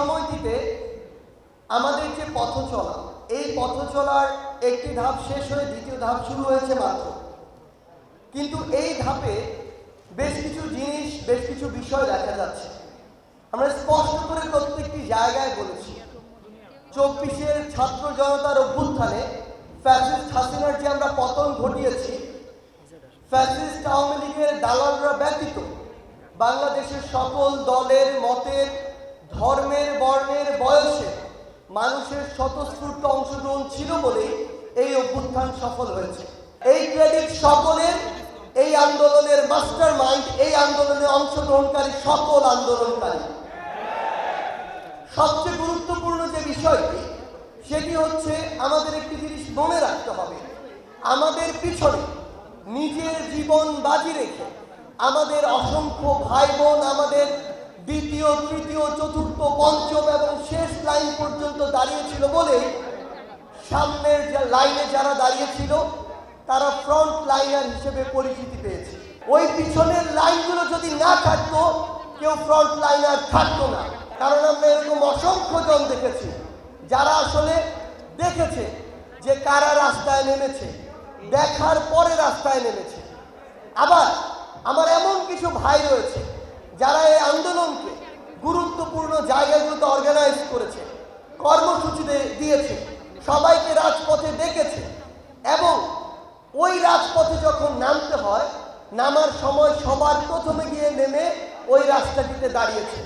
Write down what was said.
সময়টিতে আমাদের যে পথ চলা এই পথ চলার একটি ধাপ শেষ হয়ে দ্বিতীয় ধাপ শুরু হয়েছে মাত্র। কিন্তু এই ধাপে বেশ কিছু জিনিস, বেশ কিছু বিষয় দেখা যাচ্ছে। আমরা স্পষ্ট করে প্রত্যেকটি জায়গায় বলেছি, চব্বিশের ছাত্র জনতার অভ্যুত্থানে ফ্যাসিস্ট হাসিনার যে আমরা পতন ঘটিয়েছি, ফ্যাসিস্ট আওয়ামী লীগের দালালরা ব্যতীত বাংলাদেশের সকল দলের মতের ধর্মের বর্ণের বয়সে মানুষের স্বতঃস্ফূর্ত অংশগ্রহণ ছিল বলেই এই অভ্যুত্থান সফল হয়েছে। এই ক্রেডিট সকলের, এই আন্দোলনের মাস্টার মাইন্ড এই আন্দোলনে অংশগ্রহণকারী সকল আন্দোলনকারী। সবচেয়ে গুরুত্বপূর্ণ যে বিষয়টি, সেটি হচ্ছে আমাদের একটি জিনিস মনে রাখতে হবে। আমাদের পিছনে নিজের জীবন বাজি রেখে আমাদের অসংখ্য ভাই বোন, আমাদের তৃতীয়, চতুর্থ, পঞ্চম এবং শেষ লাইন পর্যন্ত দাঁড়িয়েছিল বলে সামনের যে লাইনে যারা দাঁড়িয়েছিল, তারা ফ্রন্ট লাইনার হিসেবে পরিচিতি পেয়েছে। ওই পিছনের লাইনগুলো যদি না থাকতো, কেউ ফ্রন্ট লাইনার থাকতো না। কারণ আমরা এরকম অসংখ্য জন দেখেছি, যারা আসলে দেখেছে যে কারা রাস্তায় নেমেছে, দেখার পরে রাস্তায় নেমেছে। আবার আমার এমন কিছু ভাই রয়েছে, যারা এই আন্দোলনকে গুরুত্বপূর্ণ জায়গাগুলোতে অর্গানাইজ করেছে কর্মসূচি দিয়েছে, সবাইকে রাজপথে দেখেছে এবং ওই রাজপথে যখন নামতে হয়, নামার সময় সবার প্রথমে গিয়ে নেমে ওই রাস্তাটিতে দাঁড়িয়েছে।